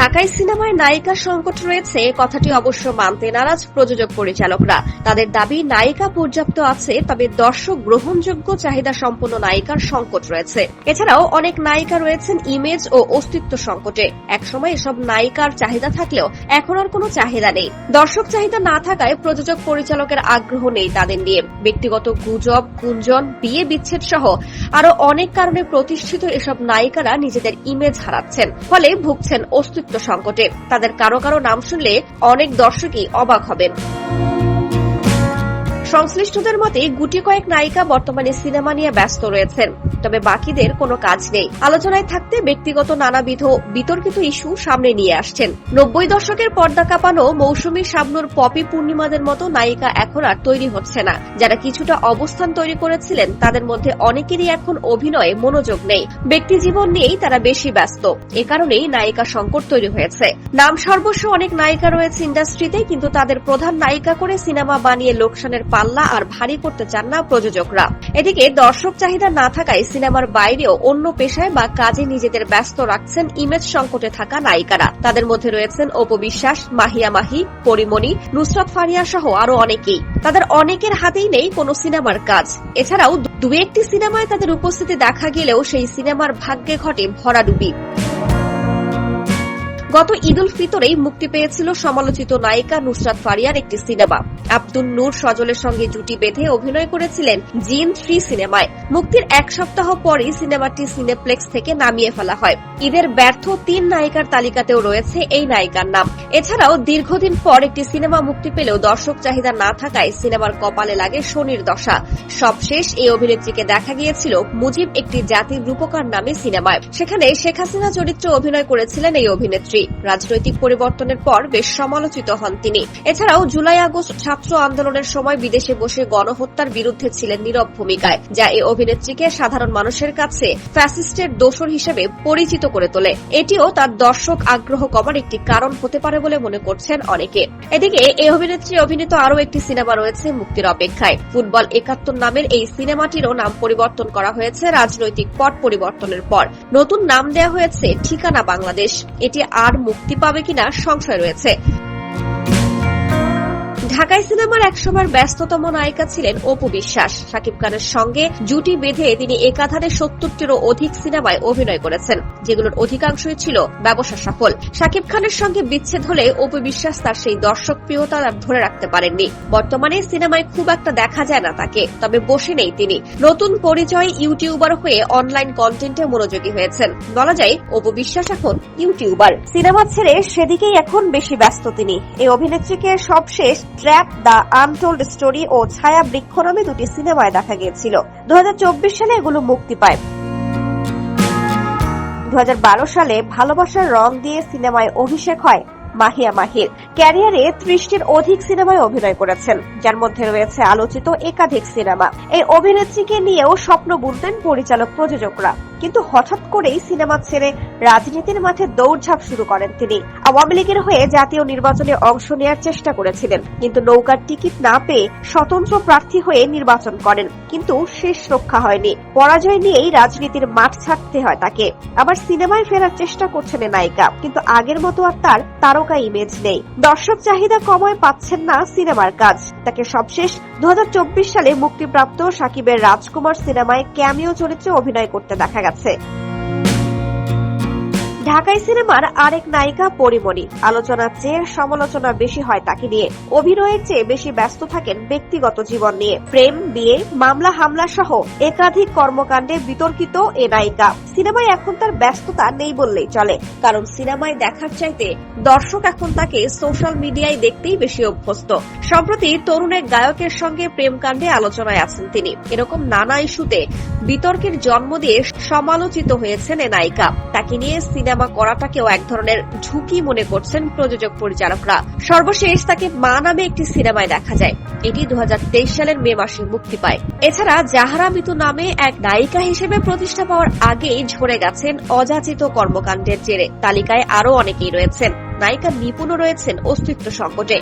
ঢাকায় সিনেমায় নায়িকার সংকট রয়েছে কথাটি অবশ্য মানতে নারাজ প্রযোজক পরিচালকরা। তাদের দাবি, নায়িকা পর্যাপ্ত আছে, তবে দর্শক গ্রহণযোগ্য চাহিদা সম্পন্ন নায়িকার সংকট রয়েছে। এছাড়াও অনেক নায়িকা রয়েছেন ইমেজ ও অস্তিত্ব সংকটে। একসময় এসব নায়িকার চাহিদা থাকলেও এখন আর কোনো চাহিদা নেই। দর্শক চাহিদা না থাকায় প্রযোজক পরিচালকের আগ্রহ নেই তাদের নিয়ে। ব্যক্তিগত গুজব, গুঞ্জন, বিয়ে বিচ্ছেদ সহ আরও অনেক কারণে প্রতিষ্ঠিত এসব নায়িকারা নিজেদের ইমেজ হারাচ্ছেন। ফলে ভুগছেন অস্তিত্ব সংকটে। তাদের কারও কারও নাম শুনলে অনেক দর্শকই অবাক হবেন। সংশ্লিষ্টদের মতে গুটি কয়েক নায়িকা বর্তমানে সিনেমা নিয়ে ব্যস্ত রয়েছেন। তবে বাকিদের কোনো কাজ নেই। আলোচনায় থাকতে ব্যক্তিগত নানাবিধ বিতর্কিত ইস্যু সামনে নিয়ে আসছেন। নব্বই দশকের পর্দা কাঁপানো মৌসুমী শাবনুর পপি পূর্ণিমাদের মতো নায়িকা এখন আর তৈরি হচ্ছে না। যারা কিছুটা অবস্থান তৈরি করেছিলেন, তাদের মধ্যে অনেকেরই এখন অভিনয়ে মনোযোগ নেই। ব্যক্তি জীবন নিয়েই তারা বেশি ব্যস্ত। এ কারণেই নায়িকা সংকট তৈরি হয়েছে। নাম সর্বস্ব অনেক নায়িকা রয়েছে ইন্ডাস্ট্রিতে, কিন্তু তাদের প্রধান নায়িকা করে সিনেমা বানিয়ে লোকসানের পাল্লা আর ভারী করতে চান না প্রযোজকরা। এদিকে দর্শক চাহিদা না থাকায় সিনেমার বাইরেও অন্য পেশায় বা কাজে নিজেদের ব্যস্ত রাখছেন ইমেজ সংকটে থাকা নায়িকারা। তাদের মধ্যে রয়েছেন অপু বিশ্বাস, মাহিয়া মাহি, পরিমণি, নুসরাত ফারিয়া সহ আরও অনেকেই। তাদের অনেকের হাতেই নেই কোনো সিনেমার কাজ। এছাড়াও দু একটি সিনেমায় তাদের উপস্থিতি দেখা গেলেও সেই সিনেমার ভাগ্যে ঘটে ভরাডুবি। গত ঈদুল ফিতরেই মুক্তি পেয়েছিল সমালোচিত নায়িকা নুসরাত ফারিয়ার একটি সিনেমা। আব্দুল নূর সজলের সঙ্গে জুটি বেঁধে অভিনয় করেছিলেন জিন থ্রি সিনেমায়। মুক্তির এক সপ্তাহ পরই সিনেমাটি সিনেপ্লেক্স থেকে নামিয়ে ফেলা হয়। ঈদের ব্যর্থ তিন নায়িকার তালিকাতেও রয়েছে এই নায়িকার নাম। এছাড়াও দীর্ঘদিন পর একটি সিনেমা মুক্তি পেলেও দর্শক চাহিদা না থাকায় সিনেমার কপালে লাগে শনির দশা। সবশেষ এই অভিনেত্রীকে দেখা গিয়েছিল মুজিব একটি জাতির রূপকার নামে সিনেমায়। সেখানে শেখ হাসিনা চরিত্রে অভিনয় করেছিলেন এই অভিনেত্রী। রাজনৈতিক পরিবর্তনের পর বেশ সমালোচিত হন তিনি। এছাড়াও জুলাই আগস্ট ছাত্র আন্দোলনের সময় বিদেশে বসে গণহত্যার বিরুদ্ধে ছিলেন নীরব ভূমিকায়, যা এই অভিনেত্রীকে সাধারণ মানুষের কাছে ফ্যাসিস্টের দোসর হিসেবে পরিচিত করে তোলে। এটিও তার দর্শক আগ্রহ কমার একটি কারণ হতে পারে বলে মনে করছেন অনেকে। এদিকে এই অভিনেত্রী অভিনীত আরও একটি সিনেমা রয়েছে মুক্তির অপেক্ষায়। ফুটবল একাত্তর নামের এই সিনেমাটিরও নাম পরিবর্তন করা হয়েছে রাজনৈতিক পট পরিবর্তনের পর। নতুন নাম দেওয়া হয়েছে ঠিকানা বাংলাদেশ। এটি আর মুক্তি পাবে কিনা সংশয় রয়েছে। ঢাকায় সিনেমার একসময় ব্যস্ততম নায়িকা ছিলেন অপু বিশ্বাস। শাকিব খানের সঙ্গে জুটি বেঁধে তিনি একাধারে সত্তরটিরও অধিক সিনেমায় অভিনয় করেছেন, যেগুলোর অধিকাংশই ছিল ব্যবসা সফল। শাকিব খানের সঙ্গে বিচ্ছেদ হলে অপু বিশ্বাস তার সেই দর্শক প্রিয়তা ধরে রাখতে পারেননি। বর্তমানে সিনেমায় খুব একটা দেখা যায় না তাকে, তবে বসে নেই তিনি। নতুন পরিচয় ইউটিউবার হয়ে অনলাইন কন্টেন্টে মনোযোগী হয়েছেন। বলা যায়, অপু বিশ্বাস এখন ইউটিউবার। সিনেমা ছেড়ে সেদিকেই এখন বেশি ব্যস্ত তিনি। এই অভিনেত্রীকে সবশেষ ট্র্যাপ দ্য আনটোল্ড স্টোরি ও ছায়া বৃক্ষ নামে দুটি সিনেমায় দেখা গিয়েছিল। দু সালে এগুলো মুক্তি পায়। দু সালে ভালোবাসার রং দিয়ে সিনেমায় অভিষেক হয় মাহিয়া মাহির। ক্যারিয়ারে ত্রিশটির অধিক সিনেমায় অভিনয় করেছেন, যার মধ্যে রয়েছে আলোচিত একাধিক সিনেমা। এই অভিনেত্রীকে নিয়েও স্বপ্ন বুনতেন পরিচালক প্রযোজকরা। কিন্তু হঠাৎ করেই সিনেমা ছেড়ে রাজনীতির মাঠে দৌড়ঝাঁপ শুরু করেন তিনি। আওয়ামী লীগের হয়ে জাতীয় নির্বাচনে অংশ নেওয়ার চেষ্টা করেছিলেন, কিন্তু নৌকার টিকিট না পেয়ে স্বতন্ত্র প্রার্থী হয়ে নির্বাচন করেন, কিন্তু শেষ রক্ষা হয়নি। পরাজয় নিয়েই রাজনীতির মাঠ ছাড়তে হয় তাকে। আবার সিনেমায় ফেরার চেষ্টা করছেন নায়িকা, কিন্তু আগের মতো আর তার তারকা ইমেজ নেই। দর্শক চাহিদা কমায় পাচ্ছেন না সিনেমার কাজ। তাকে সবশেষ দু হাজার চব্বিশ সালে মুক্তিপ্রাপ্ত সাকিবের রাজকুমার সিনেমায় ক্যামিও চরিত্রে অভিনয় করতে দেখা গেছে That's it. ঢাকাই সিনেমার আরেক নায়িকা পরিমণি। আলোচনার চেয়ে সমালোচনা বেশি হয় তাকে নিয়ে। অভিনয়ের চেয়ে বেশি ব্যস্ত থাকেন ব্যক্তিগত জীবন নিয়ে। প্রেম, বিয়ে, মামলা, হামলা সহ একাধিক কর্মকাণ্ডে বিতর্কিত এ নায়িকা। সিনেমায় এখন তার ব্যস্ততা নেই বললেই চলে। কারণ সিনেমায় দেখার চাইতে দর্শক এখন তাকে সোশ্যাল মিডিয়ায় দেখতেই বেশি অভ্যস্ত। সম্প্রতি তরুণ এক গায়কের সঙ্গে প্রেমকাণ্ডে আলোচনায় আছেন তিনি। এরকম নানা ইস্যুতে বিতর্কের জন্ম দিয়ে সমালোচিত হয়েছেন এ নায়িকা। তাকে নিয়ে সিনেমা করাটাকেও এক ধরনের ঝুঁকি মনে করছেন প্রযোজক পরিচালকরা। সর্বশেষ তাকে মা নামে একটি সিনেমায় দেখা যায়। এটি দু হাজার তেইশ সালের মে মাসে মুক্তি পায়। এছাড়া জাহারা মিতু নামে এক নায়িকা হিসেবে প্রতিষ্ঠা পাওয়ার আগেই ঝরে গেছেন অযাচিত কর্মকাণ্ডের জেরে। তালিকায় আরও অনেকেই রয়েছেন। নায়িকা নিপুণও রয়েছেন অস্তিত্ব সংকটে।